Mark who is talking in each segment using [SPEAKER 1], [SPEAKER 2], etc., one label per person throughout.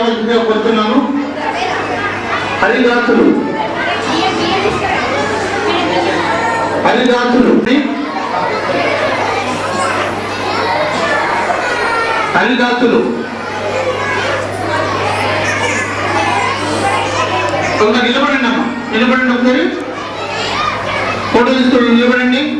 [SPEAKER 1] రావాల్సిందిగా కోరుతున్నాను హరిదాసులు హరిదాసులు హరిదాసులు కొంత నిలబడండి అమ్మా. నిలబడండి ఒకసారి. ఫోటో తీసుకొని నిలబడండి.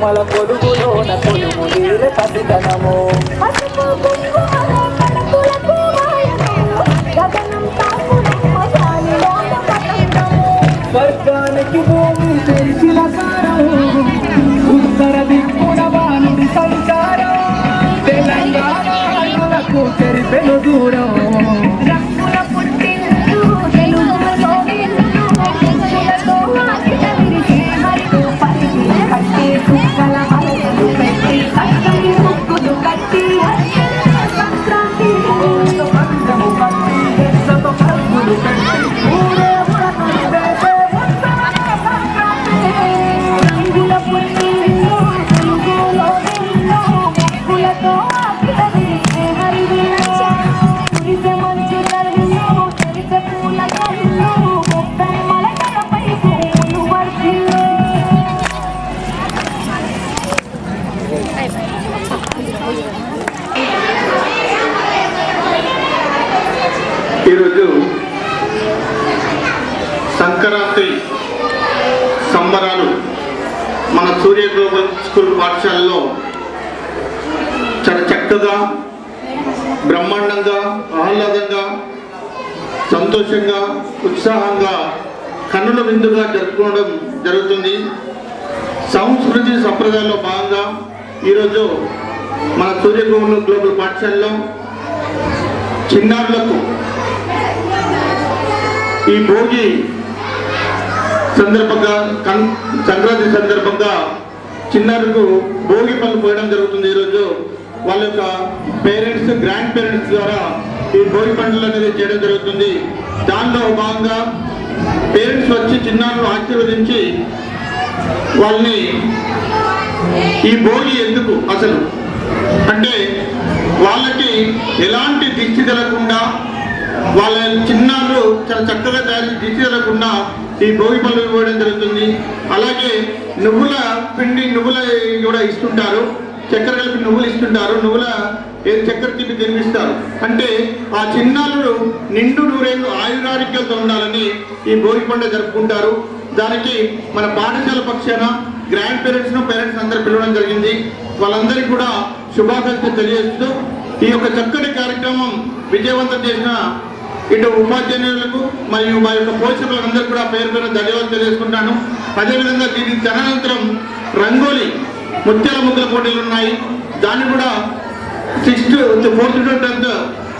[SPEAKER 2] బొమ్మల పొడుగులోన కొలుము నీర పసితనము. స్వర్గానికి భూమి కారం ఉత్తర దిక్కున వానుడి సంచారం. తెలంగాణ చెరిపెను దూరం.
[SPEAKER 1] గ్లోబల్ స్కూల్ పాఠశాలలో చాలా చక్కగా బ్రహ్మాండంగా ఆహ్లాదంగా సంతోషంగా ఉత్సాహంగా కన్నుల విందుగా జరుపుకోవడం జరుగుతుంది. సంస్కృతి సంప్రదాయంలో భాగంగా ఈరోజు మన సూర్య గ్లోబల్ పాఠశాలలో చిన్నారులకు ఈ భోగి సందర్భంగా సంక్రాంతి సందర్భంగా చిన్నారులకు భోగి పనులు పోయడం జరుగుతుంది ఈరోజు. వాళ్ళ యొక్క పేరెంట్స్ గ్రాండ్ పేరెంట్స్ ద్వారా ఈ భోగి పండుగలు అనేది చేయడం జరుగుతుంది. దానిలో భాగంగా పేరెంట్స్ వచ్చి చిన్నారులు ఆశీర్వదించి వాళ్ళని ఈ భోగి ఎందుకు అసలు? అంటే వాళ్ళకి ఎలాంటి దిష్టి తెలకుండా వాళ్ళ చిన్నారులు చాలా చక్కగా తయారు దిష్టి తెలకుండా ఈ భోగి పళ్ళు ఇవ్వడం జరుగుతుంది. అలాగే నువ్వుల పిండి నువ్వుల కూడా ఇస్తుంటారు. చక్కెర కలిపి నువ్వులు ఇస్తుంటారు. నువ్వుల ఏ చక్కెర తిప్పి తినిపిస్తారు. అంటే ఆ చిన్నారులు నిండు నూరేళ్ళు ఆయురారోగ్యాలతో ఉండాలని ఈ భోగి పండుగ జరుపుకుంటారు. దానికి మన పాఠశాల పక్షాన గ్రాండ్ పేరెంట్స్ను పేరెంట్స్ అందరూ పిలవడం జరిగింది. వాళ్ళందరికీ కూడా శుభాకాంక్షలు తెలియజేస్తూ ఈ యొక్క చక్కటి కార్యక్రమం విజయవంతం చేసిన ఇటు ఉపాధ్యాయులకు మరియు మా యొక్క పోషకులందరూ కూడా పేరు పేరు ధన్యవాదాలు తెలియజేసుకుంటాను. అదేవిధంగా దీని తదనంతరం రంగోలి ముత్యాల ముగ్గుల పోటీలు ఉన్నాయి. దాన్ని కూడా సిక్స్త్ ఫోర్త్ టు టెన్త్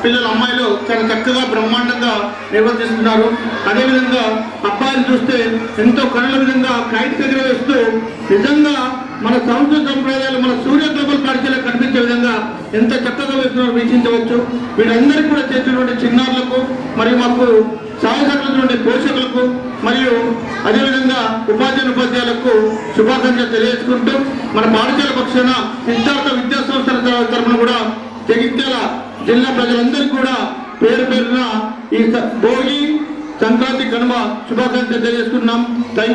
[SPEAKER 1] పిల్లల అమ్మాయిలు చాలా చక్కగా బ్రహ్మాండంగా నిర్వర్తిస్తున్నారు. అదేవిధంగా అబ్బాయిలు చూస్తే ఎంతో కనుల విధంగా కైట్ దగ్గర వేస్తూ నిజంగా మన సంస్కృతి సంప్రదాయాలు మన సూర్య గ్లోబల్ పాఠశాల కనిపించే విధంగా ఎంత చక్కగా వేస్తున్నారో వీక్షించవచ్చు. వీరందరికీ కూడా చేసినటువంటి చిన్నారులకు మరియు మాకు సహాయకులైనటువంటి పోషకులకు మరియు అదేవిధంగా ఉపాధ్యాయులు ఉపాధ్యాయులకు శుభాకాంక్షలు తెలియజేసుకుంటూ మన పాఠశాల పక్షాన సిద్ధార్థ విద్యా సంస్థల తరఫున కూడా జగిత్యాల జిల్లా ప్రజలందరికీ కూడా పేరు పేరున ఈ భోగి సంక్రాంతి కనుమ శుభాకాంక్షలు తెలియజేస్తున్నాం